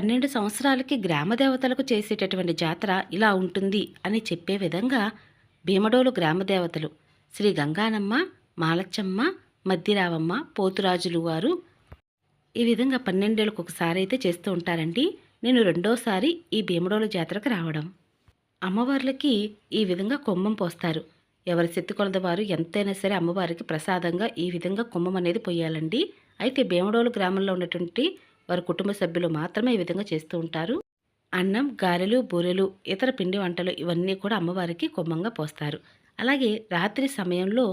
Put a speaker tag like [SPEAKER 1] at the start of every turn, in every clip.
[SPEAKER 1] పన్నెండు సంవత్సరాలకి గ్రామ దేవతలకు చేసేటటువంటి జాతర ఇలా ఉంటుంది అని చెప్పే విధంగా భీమడోలు గ్రామ దేవతలు శ్రీ గంగానమ్మ మాలచ్చమ్మ మద్దిరావమ్మ పోతురాజులు వారు ఈ విధంగా పన్నెండేళ్ళకు ఒకసారి అయితే చేస్తూ ఉంటారండి. నేను రెండోసారి ఈ భీమడోలు జాతరకు రావడం. అమ్మవార్లకి ఈ విధంగా కొమ్మం పోస్తారు. ఎవరి శక్తి కొలద వారు ఎంతైనా సరే అమ్మవారికి ప్రసాదంగా ఈ విధంగా కొమ్మం అనేది పోయాలండి. అయితే భీమడోలు గ్రామంలో ఉన్నటువంటి వారి కుటుంబ సభ్యులు మాత్రమే ఈ విధంగా చేస్తూ ఉంటారు. అన్నం గారెలు బూరెలు ఇతర పిండి వంటలు ఇవన్నీ కూడా అమ్మవారికి కొమ్మంగా పోస్తారు. అలాగే రాత్రి సమయంలో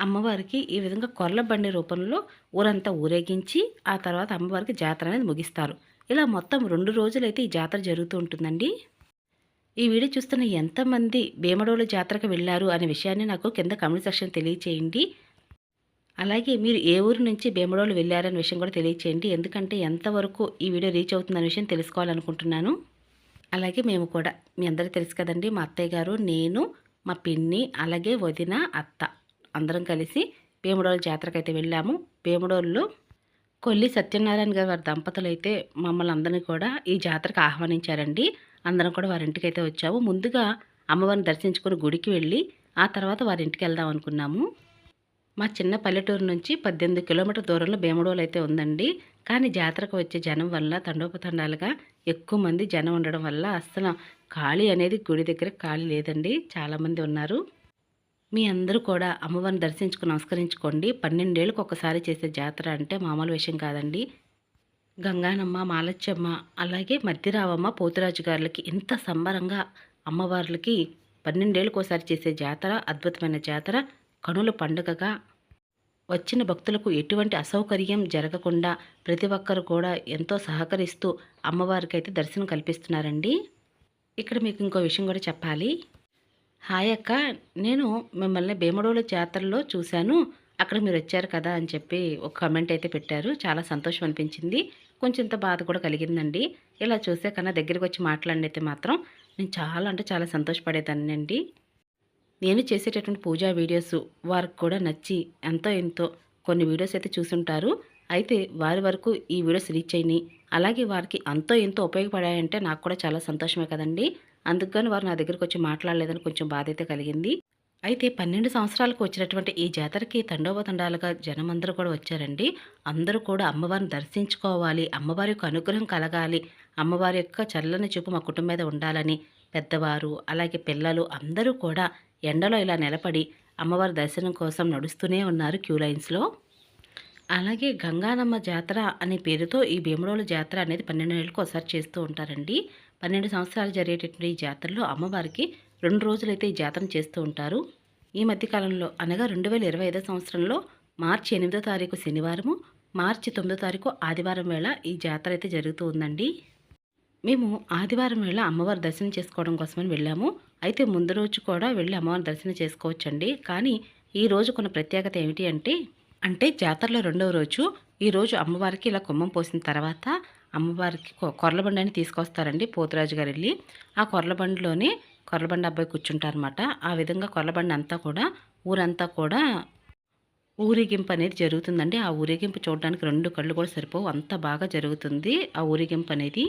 [SPEAKER 1] అమ్మవారికి ఈ విధంగా కొర్ల బండి రూపంలో ఊరంతా ఊరేగించి ఆ తర్వాత అమ్మవారికి జాతర అనేది ముగిస్తారు. ఇలా మొత్తం రెండు రోజులైతే ఈ జాతర జరుగుతూ ఉంటుందండి. ఈ వీడియో చూస్తున్న ఎంతమంది భీమడోలు జాతరకు వెళ్ళారు అనే విషయాన్ని నాకు కింద కమెంట్ సెక్షన్ తెలియచేయండి. అలాగే మీరు ఏ ఊరు నుంచి భీమడోలు వెళ్ళారనే విషయం కూడా తెలియచేయండి. ఎందుకంటే ఎంతవరకు ఈ వీడియో రీచ్ అవుతుందనే విషయం తెలుసుకోవాలనుకుంటున్నాను. అలాగే మేము కూడా మీ అందరికీ తెలుసు కదండి మా అత్తయ్య గారు నేను మా పిన్ని అలాగే వదిన అత్త అందరం కలిసి భీమడోలు జాతరకు అయితే వెళ్ళాము. భీమడోళ్ళు కొల్లి సత్యనారాయణ గారు వారి దంపతులు అయితే మమ్మల్ని అందరినీ కూడా ఈ జాతరకు ఆహ్వానించారండి. అందరం కూడా వారింటికి అయితే వచ్చాము. ముందుగా అమ్మవారిని దర్శించుకొని గుడికి వెళ్ళి ఆ తర్వాత వారి ఇంటికి వెళ్దాం అనుకున్నాము. మా చిన్న పల్లెటూరు నుంచి పద్దెనిమిది కిలోమీటర్ దూరంలో భీమడోలు అయితే ఉందండి. కానీ జాతరకు వచ్చే జనం వల్ల తండోపతండాలుగా ఎక్కువ మంది జనం ఉండడం వల్ల అస్సలు ఖాళీ అనేది గుడి దగ్గర ఖాళీ లేదండి. చాలామంది ఉన్నారు. మీ అందరూ కూడా అమ్మవారిని దర్శించుకుని నమస్కరించుకోండి. పన్నెండేళ్ళకి ఒకసారి చేసే జాతర అంటే మామూలు విషయం కాదండి. గంగానమ్మ మాలచ్చమ్మ అలాగే మధ్యరావమ్మ పోతురాజు గారులకి ఇంత సంబరంగా అమ్మవార్లకి పన్నెండేళ్ళకి ఒకసారి చేసే జాతర అద్భుతమైన జాతర. కనుల పండుగగా వచ్చిన భక్తులకు ఎటువంటి అసౌకర్యం జరగకుండా ప్రతి ఒక్కరు కూడా ఎంతో సహకరిస్తూ అమ్మవారికి అయితే దర్శనం కల్పిస్తున్నారండి. ఇక్కడ మీకు ఇంకో విషయం కూడా చెప్పాలి. హాయ్ అక్క నేను మిమ్మల్ని భీమడోలు జాతరలో చూశాను. అక్కడ మీరు వచ్చారు కదా అని చెప్పి ఒక కమెంట్ అయితే పెట్టారు. చాలా సంతోషం అనిపించింది. కొంచెం ఇంత బాధ కూడా కలిగిందండి. ఇలా చూసే కన్నా దగ్గరికి వచ్చి మాట్లాడితే మాత్రం నేను చాలా అంటే చాలా సంతోషపడేదాన్ని అండి నేను చేసేటటువంటి పూజా వీడియోస్ వారికి కూడా నచ్చి ఎంతో ఎంతో కొన్ని వీడియోస్ అయితే చూసుంటారు. అయితే వారి వరకు ఈ వీడియోస్ రీచ్ అయినాయి. అలాగే వారికి అంతో ఎంతో ఉపయోగపడాయంటే నాకు కూడా చాలా సంతోషమే కదండి. అందుకని వారు నా దగ్గరకు వచ్చి మాట్లాడలేదని కొంచెం బాధ అయితే కలిగింది. అయితే పన్నెండు సంవత్సరాలకు వచ్చినటువంటి ఈ జాతరకి తండోపతండాలుగా జనమందరూ కూడా వచ్చారండి. అందరూ కూడా అమ్మవారిని దర్శించుకోవాలి అమ్మవారి యొక్క అనుగ్రహం కలగాలి అమ్మవారి యొక్క చల్లని చూపు మా కుటుంబం మీద ఉండాలని పెద్దవారు అలాగే పిల్లలు అందరూ కూడా ఎండలో ఇలా నిలబడి అమ్మవారి దర్శనం కోసం నడుస్తూనే ఉన్నారు క్యూ లైన్స్లో. అలాగే గంగానమ్మ జాతర అనే పేరుతో ఈ భీమడోలు జాతర అనేది పన్నెండు నెలలకు ఒకసారి చేస్తూ ఉంటారండి. పన్నెండు సంవత్సరాలు జరిగేటటువంటి ఈ జాతరలో అమ్మవారికి రెండు రోజులైతే ఈ జాతర చేస్తూ ఉంటారు. ఈ మధ్యకాలంలో అనగా రెండు వేల ఇరవై ఐదో సంవత్సరంలో మార్చి ఎనిమిదో తారీఖు శనివారము మార్చి తొమ్మిదో తారీఖు ఆదివారం వేళ ఈ జాతర అయితే జరుగుతూ ఉందండి. మేము ఆదివారం వేళ అమ్మవారి దర్శనం చేసుకోవడం కోసమని వెళ్ళాము. అయితే ముందు రోజు కూడా వెళ్ళి అమ్మవారి దర్శనం చేసుకోవచ్చండి. కానీ ఈ రోజు కొన్ని ప్రత్యేకత ఏమిటి అంటే అంటే జాతరలో రెండవ రోజు ఈరోజు అమ్మవారికి ఇలా కుమ్మం పోసిన తర్వాత అమ్మవారికి కొ- కొర్లబండి అని తీసుకొస్తారండి పోతురాజు గారు వెళ్ళి. ఆ కొర్లబండిలోనే కొర్లబండి అబ్బాయి కూర్చుంటారనమాట ఆ విధంగా కొర్లబండి అంతా కూడా ఊరంతా కూడా ఊరేగింపు అనేది జరుగుతుందండి. ఆ ఊరేగింపు చూడడానికి రెండు కళ్ళు కూడా సరిపోవు. అంత బాగా జరుగుతుంది ఆ ఊరేగింపు అనేది.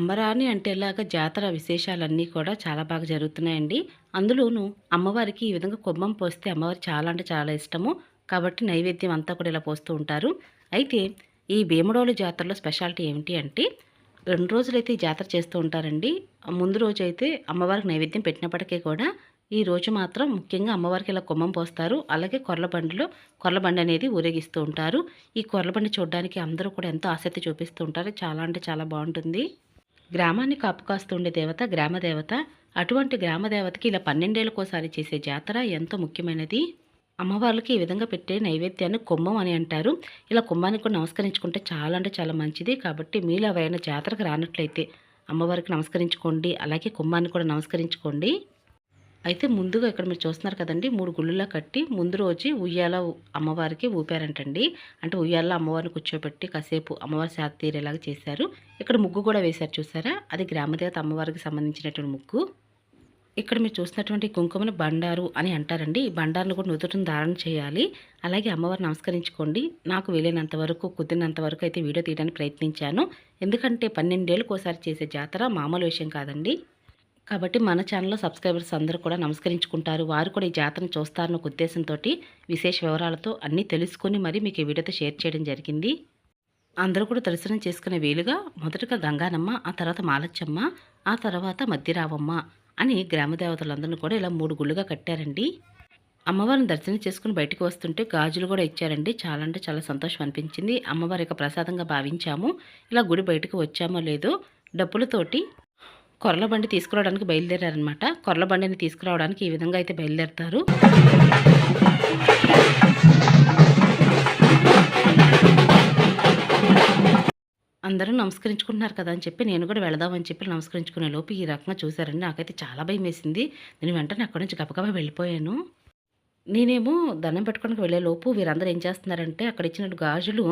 [SPEAKER 1] అంబరాని అంటేలాగా జాతర విశేషాలన్నీ కూడా చాలా బాగా జరుగుతున్నాయండి. అందులోనూ అమ్మవారికి ఈ విధంగా కొమ్మం పోస్తే అమ్మవారికి చాలా అంటే చాలా ఇష్టము. కాబట్టి నైవేద్యం అంతా కూడా ఇలా పోస్తూ ఉంటారు. అయితే ఈ భీమడోలు జాతరలో స్పెషాలిటీ ఏమిటి అంటే రెండు రోజులైతే ఈ జాతర చేస్తూ ఉంటారండి. ముందు రోజు అయితే అమ్మవారికి నైవేద్యం పెట్టినప్పటికీ కూడా ఈ రోజు మాత్రం ముఖ్యంగా అమ్మవారికి ఇలా కుమ్మం పోస్తారు. అలాగే కొర్లబండిలో కొర్లబండి అనేది ఊరేగిస్తూ ఉంటారు. ఈ కొర్లబండి చూడడానికి అందరూ కూడా ఎంతో ఆసక్తి చూపిస్తూ ఉంటారు. చాలా అంటే చాలా బాగుంటుంది. గ్రామాన్ని కాపు కాస్తుండే దేవత గ్రామ దేవత అటువంటి గ్రామ దేవతకి ఇలా పన్నెండేళ్ళకోసారి చేసే జాతర ఎంతో ముఖ్యమైనది. అమ్మవార్లకి ఈ విధంగా పెట్టే నైవేద్యాన్ని కుంభం అని అంటారు. ఇలా కుంభానికి కూడా నమస్కరించుకుంటే చాలా అంటే చాలా మంచిది. కాబట్టి మీలో ఎవరైనా జాతరకు రానట్లయితే అమ్మవారికి నమస్కరించుకోండి అలాగే కుంభాన్ని కూడా నమస్కరించుకోండి. అయితే ముందుగా ఇక్కడ మీరు చూస్తున్నారు కదండి మూడు గుళ్ళులా కట్టి ముందు రోజు ఉయ్యాల అమ్మవారికి ఊపారంటండి. అంటే ఉయ్యాల అమ్మవారిని కూర్చోబెట్టి కాసేపు అమ్మవారి శాత తీరేలాగా చేశారు. ఇక్కడ ముగ్గు కూడా వేశారు చూసారా? అది గ్రామదేవత అమ్మవారికి సంబంధించినటువంటి ముగ్గు. ఇక్కడ మీరు చూసినటువంటి కుంకుమని బండారు అని అంటారండి. ఈ బండారును కూడా నుదుటిని ధారణ చేయాలి. అలాగే అమ్మవారిని నమస్కరించుకోండి. నాకు వీలైనంత వరకు కుదిరినంత వరకు అయితే వీడియో తీయడానికి ప్రయత్నించాను. ఎందుకంటే పన్నెండేళ్ళకి ఒకసారి చేసే జాతర మామూలు విషయం కాదండి. కాబట్టి మన ఛానల్లో సబ్స్క్రైబర్స్ అందరూ కూడా నమస్కరించుకుంటారు. వారు కూడా ఈ జాతరను చూస్తారన్న ఒక ఉద్దేశంతో విశేష వివరాలతో అన్నీ తెలుసుకొని మరి మీకు ఈ వీడియోతో షేర్ చేయడం జరిగింది. అందరూ కూడా దర్శనం చేసుకునే వీలుగా మొదటగా గంగానమ్మ ఆ తర్వాత మాలచ్చమ్మ ఆ తర్వాత మధ్యరావమ్మ అని గ్రామదేవతలందరినీ కూడా ఇలా మూడు గుళ్ళుగా కట్టారండి. అమ్మవారిని దర్శనం చేసుకుని బయటకు వస్తుంటే గాజులు కూడా ఇచ్చారండి. చాలా అంటే చాలా సంతోషం అనిపించింది. అమ్మవారి యొక్క ప్రసాదంగా భావించాము. ఇలా గుడి బయటకు వచ్చామో లేదో డబ్బులతోటి కొర్ల బండి తీసుకురావడానికి బయలుదేరారనమాట కొర్ల బండిని తీసుకురావడానికి ఈ విధంగా అయితే బయలుదేరుతారు. అందరూ నమస్కరించుకుంటున్నారు కదా అని చెప్పి నేను కూడా వెళదామని చెప్పి నమస్కరించుకునే లోపు ఈ రకంగా చూశారండి. నాకైతే చాలా భయం వేసింది నేను వెంటనే అక్కడి నుంచి గబగబా వెళ్ళిపోయాను. నేనేమో దండం పెట్టుకోడానికి వెళ్ళేలోపు వీరందరూ ఏం చేస్తున్నారంటే అక్కడ ఇచ్చిన గాజులు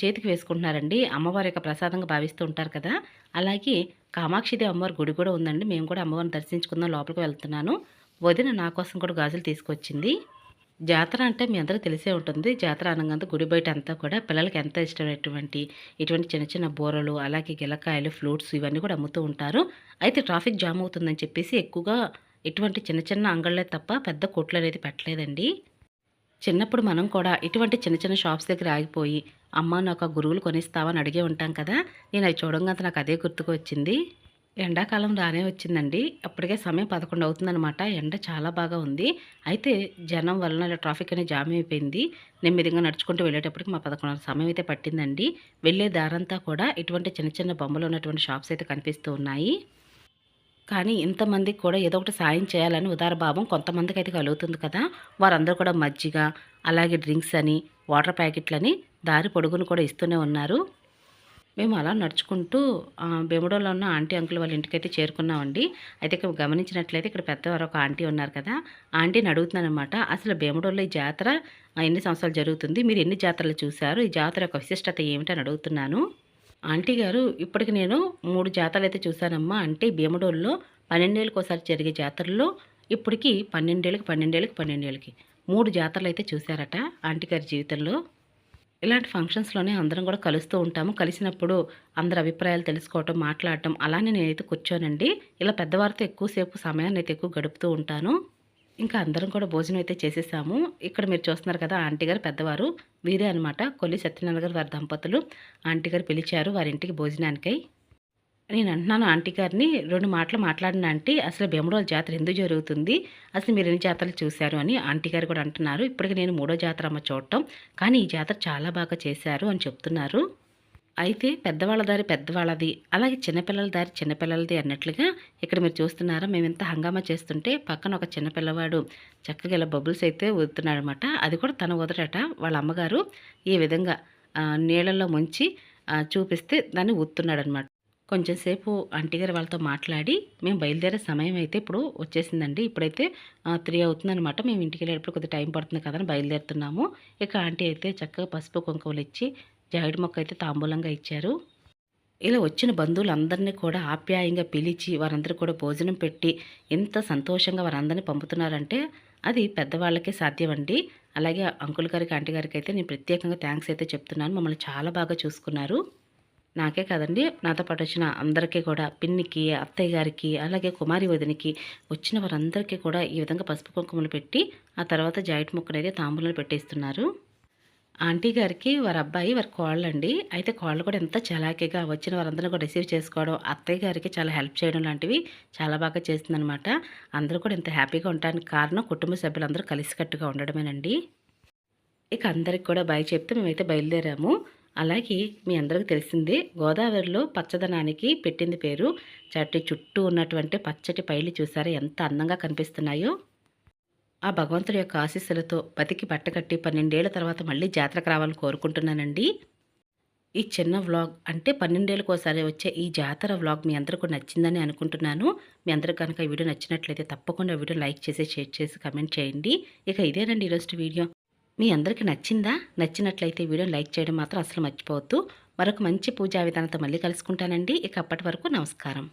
[SPEAKER 1] చేతికి వేసుకుంటున్నారండి. అమ్మవారి యొక్క ప్రసాదంగా భావిస్తూ ఉంటారు కదా. అలాగే కామాక్షిదేవి అమ్మవారి గుడి కూడా ఉందండి. మేము కూడా అమ్మవారిని దర్శించుకుందాం లోపలికి వెళ్తున్నాను. వదిన నా కోసం కూడా గాజులు తీసుకొచ్చింది. జాతర అంటే మీ అందరూ తెలిసే ఉంటుంది. జాతర అనగానే గుడి బయట అంతా కూడా పిల్లలకి ఎంత ఇష్టమైనటువంటి ఇటువంటి చిన్న చిన్న బూరలు అలాగే గిలకాయలు ఫ్రూట్స్ ఇవన్నీ కూడా అమ్ముతూ ఉంటారు. అయితే ట్రాఫిక్ జామ్ అవుతుందని చెప్పేసి ఎక్కువగా ఇటువంటి చిన్న చిన్న అంగళ్ళే తప్ప పెద్ద కొట్లు అనేది పెట్టలేదండి. చిన్నప్పుడు మనం కూడా ఇటువంటి చిన్న చిన్న షాప్స్ దగ్గర ఆగిపోయి అమ్మ నాకు గురువులు కొనిస్తావని అడిగే ఉంటాం కదా నేను అవి చూడంగా నాకు అదే గుర్తుకు వచ్చింది. ఎండాకాలం రానే వచ్చిందండి. అప్పటికే సమయం పదకొండు అవుతుందనమాట ఎండ చాలా బాగా ఉంది. అయితే జనం వలన ఇలా ట్రాఫిక్ అనేది జామ్ అయిపోయింది. నెమ్మదిగా నడుచుకుంటూ వెళ్ళేటప్పటికి మా పదకొండు సమయం అయితే పట్టిందండి. వెళ్ళే దారంతా కూడా ఇటువంటి చిన్న చిన్న బొమ్మలు ఉన్నటువంటి షాప్స్ అయితే కనిపిస్తూ ఉన్నాయి. కానీ ఇంతమందికి కూడా ఏదో ఒకటి సాయం చేయాలని ఉదారభావం కొంతమందికి అయితే కలుగుతుంది కదా. వారందరూ కూడా మజ్జిగ అలాగే డ్రింక్స్ అని వాటర్ ప్యాకెట్లని దారి పొడుగును కూడా ఇస్తూనే ఉన్నారు. మేము అలా నడుచుకుంటూ బెముడోలో ఉన్న ఆంటీ అంకుల్ వాళ్ళ ఇంటికైతే చేరుకున్నామండి. అయితే ఇక్కడ గమనించినట్లయితే ఇక్కడ పెద్దవారు ఒక ఆంటీ ఉన్నారు కదా. ఆంటీని అడుగుతున్నాను అనమాట అసలు బెముడోలో ఈ జాతర ఎన్ని సంవత్సరాలు జరుగుతుంది? మీరు ఎన్ని జాతరలు చూశారు? ఈ జాతర యొక్క విశిష్టత ఏమిటని అడుగుతున్నాను. ఆంటీ గారు ఇప్పటికి నేను మూడు జాతరలు అయితే చూశానమ్మా. అంటే భీమడోల్లో పన్నెండేళ్ళకి ఒకసారి జరిగే జాతరలో ఇప్పటికి పన్నెండేళ్ళకి పన్నెండేళ్ళకి పన్నెండేళ్ళకి మూడు జాతరలు అయితే చూశారట ఆంటీ గారి జీవితంలో. ఇలాంటి ఫంక్షన్స్లోనే అందరం కూడా కలుస్తూ ఉంటాము. కలిసినప్పుడు అందరి అభిప్రాయాలు తెలుసుకోవటం మాట్లాడటం అలానే నేనైతే కూర్చోనండి. ఇలా పెద్దవారితో ఎక్కువసేపు సమయాన్ని అయితే ఎక్కువ గడుపుతూ ఉంటాను. ఇంకా అందరం కూడా భోజనం అయితే చేసేసాము. ఇక్కడ మీరు చూస్తున్నారు కదా ఆంటీ గారు పెద్దవారు. వీరే అనమాట కొల్లి సత్యనారాయణ గారు వారి దంపతులు. ఆంటీ గారు పిలిచారు వారి ఇంటికి భోజనానికై. నేను అంటున్నాను ఆంటీ గారిని రెండు మాటలు మాట్లాడిన ఆంటీ అసలు భీమడోల జాతర ఎందుకు జరుగుతుంది? అసలు మీరు ఎన్ని జాతరలు చూశారు అని ఆంటీ గారు కూడా అంటున్నారు. ఇప్పటికి నేను మూడో జాతర అమ్మ చూడటం. కానీ ఈ జాతర చాలా బాగా చేశారు అని చెప్తున్నారు. అయితే పెద్దవాళ్ళ దారి పెద్దవాళ్ళది అలాగే చిన్నపిల్లల దారి చిన్నపిల్లలది అన్నట్లుగా ఇక్కడ మీరు చూస్తున్నారా మేము ఇంత హంగామా చేస్తుంటే పక్కన ఒక చిన్న పిల్లవాడు చక్కగా ఇలా బబుల్స్ అయితే ఊదుతున్నాడు అనమాట అది కూడా తన వదరట వాళ్ళ అమ్మగారు ఈ విధంగా నీళ్ళల్లో ముంచి చూపిస్తే దాన్ని ఊతున్నాడు అనమాట కొంచెం సేపు ఆంటీ గారు వాళ్ళతో మాట్లాడి మేము బయలుదేరే సమయం అయితే ఇప్పుడు వచ్చేసిందండి. ఇప్పుడైతే త్రీ అవుతుందనమాట. మేము ఇంటికి వెళ్ళేటప్పుడు కొద్దిగా టైం పడుతుంది కదా అని బయలుదేరుతున్నాము. ఇక ఆంటీ అయితే చక్కగా పసుపు కుంకుమలు ఇచ్చి జాయిడ్ మొక్క అయితే తాంబూలంగా ఇచ్చారు. ఇలా వచ్చిన బంధువులందరినీ కూడా ఆప్యాయంగా పిలిచి వారందరూ కూడా భోజనం పెట్టి ఎంత సంతోషంగా వారందరినీ పంపుతున్నారంటే అది పెద్దవాళ్ళకే సాధ్యమండి. అలాగే అంకుల్ గారికి ఆంటీ గారికి అయితే నేను ప్రత్యేకంగా థ్యాంక్స్ అయితే చెప్తున్నాను. మమ్మల్ని చాలా బాగా చూసుకున్నారు. నాకే కదండి నాతో పాటు వచ్చిన అందరికీ కూడా పిన్నికి అత్తయ్య గారికి అలాగే కుమారి వదినికి వచ్చిన వారందరికీ కూడా ఈ విధంగా పసుపు కుంకుమలు పెట్టి ఆ తర్వాత జాయిట్ ముక్కనైతే తాంబూలను పెట్టేస్తున్నారు. ఆంటీ గారికి వారి అబ్బాయి వారి కోళ్ళండి. అయితే కోళ్ళు కూడా ఎంత చలాకీగా వచ్చిన వారందరిని కూడా రిసీవ్ చేసుకోవడం అత్తయ్య గారికి చాలా హెల్ప్ చేయడం లాంటివి చాలా బాగా చేసిందనమాట అందరూ కూడా ఇంత హ్యాపీగా ఉండడానికి కారణం కుటుంబ సభ్యులందరూ కలిసికట్టుగా ఉండడమేనండి. ఇక అందరికి కూడా బాయ్ చెప్తే మేమైతే బయలుదేరాము. అలాగే మీ అందరికీ తెలిసిందే గోదావరిలో పచ్చదనానికి పెట్టింది పేరు. చట్టి చుట్టూ ఉన్నటువంటి పచ్చటి పైలు చూసారా ఎంత అందంగా కనిపిస్తున్నాయో. ఆ భగవంతుడి యొక్క ఆశీస్సులతో బతికి బట్టకట్టి పన్నెండేళ్ళ తర్వాత మళ్ళీ జాతరకు రావాలని కోరుకుంటున్నానండి. ఈ చిన్న వ్లాగ్ అంటే పన్నెండేళ్ళకోసారి వచ్చే ఈ జాతర వ్లాగ్ మీ అందరికీ నచ్చిందని అనుకుంటున్నాను. మీ అందరికి కనుక ఈ వీడియో నచ్చినట్లయితే తప్పకుండా వీడియో లైక్ చేసి షేర్ చేసి కమెంట్ చేయండి. ఇక ఇదేనండి ఈరోజు వీడియో. మీ అందరికీ నచ్చిందా? నచ్చినట్లయితే వీడియో లైక్ చేయడం మాత్రం అసలు మర్చిపోవద్దు. మరొక మంచి పూజా విధానంతో మళ్ళీ కలుసుకుంటానండి. ఇక అప్పటి వరకు నమస్కారం.